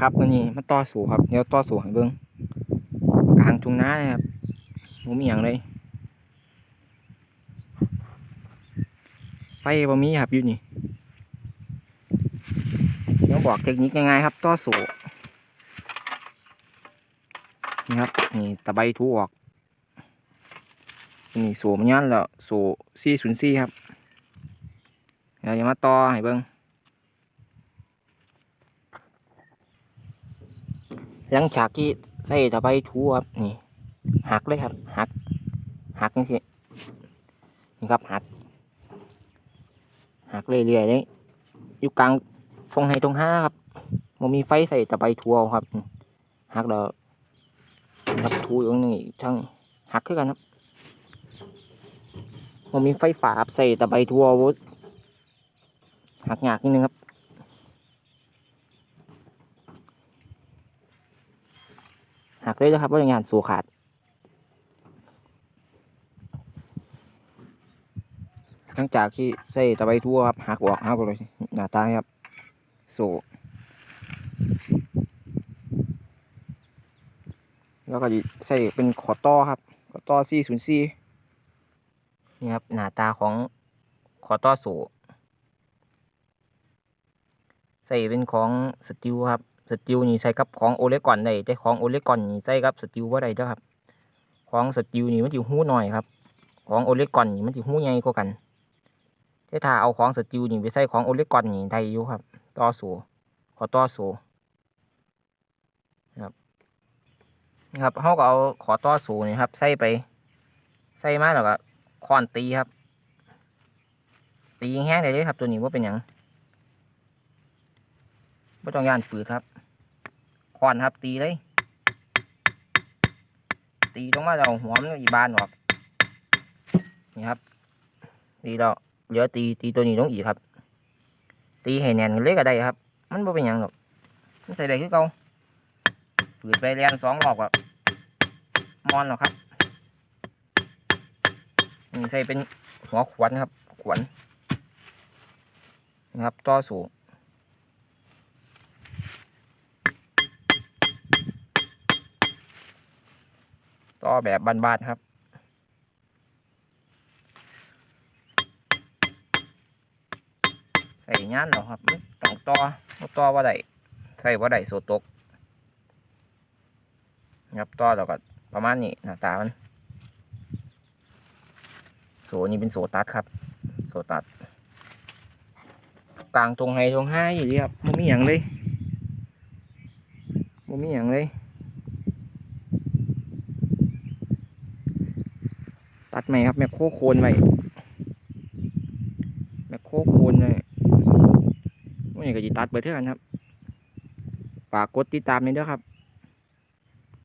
ครับวันนี้มาต่อสู่ครับเดี๋ยวต่อสู่ให้เบิ่งกลางทุ่งนาเลยครับบ่มีหยังเลยไฟบ่มีครับอยู่นี่เดี๋ยวบอกเทคนิคง่ายๆครับต่อสู่นี่ครับนี่ตะไบถูออกนี่สู่มันยันแล้วสู่404ครับเดี๋ยวจะมาต่อให้เบิ่ง หลังจากที่ใส่ตะไบทูครับนี่หักเลยครับหักหักนี่สินี่ครับหักหักเรื่อยๆเลยอยู่กลางทงไฮทงห้าครับมันมีไฟใส่ตะไบทัวครับหักแล้วครับทูอยู่ตรงนี้ทั้งหักขึ้นกันครับมันมีไฟฝาครับใส่ตะไบทัวหักหยากนิดนึงครับ หักเลยนะครับว่าอย่างงานสูขาดหลังจากที่ใส่ตะไบทั่วครับหักออกหักเลยหน้าตาครับสูแล้วก็ใส่เป็นขอต่อครับ ขอต่อ404นี่ครับหน้าตาของขอต่อสูใส่เป็นของสติลครับ สติลนี่ใส่กับของโอเลกอนได้แต่ของโอเลกอนนี่ใส่กับสติลว่าได้เด้อครับ ของสติลนี่มันจะหู้หน่อยครับ ของโอเลกอนนี่มันจะหู้ใหญ่กว่ากันแต่ถ้าเอาของสติลนี่ไปใส่ของโอเลกอนนี่ได้อยู่ครับ ต่อสูขอต่อสูนะครับนี่ครับเขาก็เอาขอต่อสูนี่ครับใส่ไปใส่มาแล้วก็คอนตีครับ ตีแห้งได้เลยครับตัวนี้ว่าเป็นหยัง ไม่ต้องยานฝืดครับคอนครับตีเลย ตีลงมาเราหัวมันอีบานออกนี่ครับตีเราเหลือตีตีตัวนี้ลงอีกครับ ตีให้แน่นเลยก็ได้ครับ มันไม่เป็นหยังหรอกมันใส่ได้คือเก่าฝืดไปเรียนสองรอบก็มอนหรอกครับนี่ใส่เป็นหัวขวนครับ ขวนนะครับต่อสูง อแบบบานๆครับ ใส่งานหรอครับต้องต่อบ่ต่อว่าไดใส่ว่าไดโซตกนะครับต่อแล้วก็ประมาณนี้หน้าตามันโซนี่เป็นโซตัดครับ โซตัดกลางตรงไฮตรงห้าอยู่ดีครับมันมีอย่างเลยมันมีอย่างเลย ตัดใหม่ครับ แมคโครโคนไว้แมคโครโคนไว้วันนี้ก็จะตัดเบอร์เท่ากันครับฝากกดติดตามนี้ด้วยครับ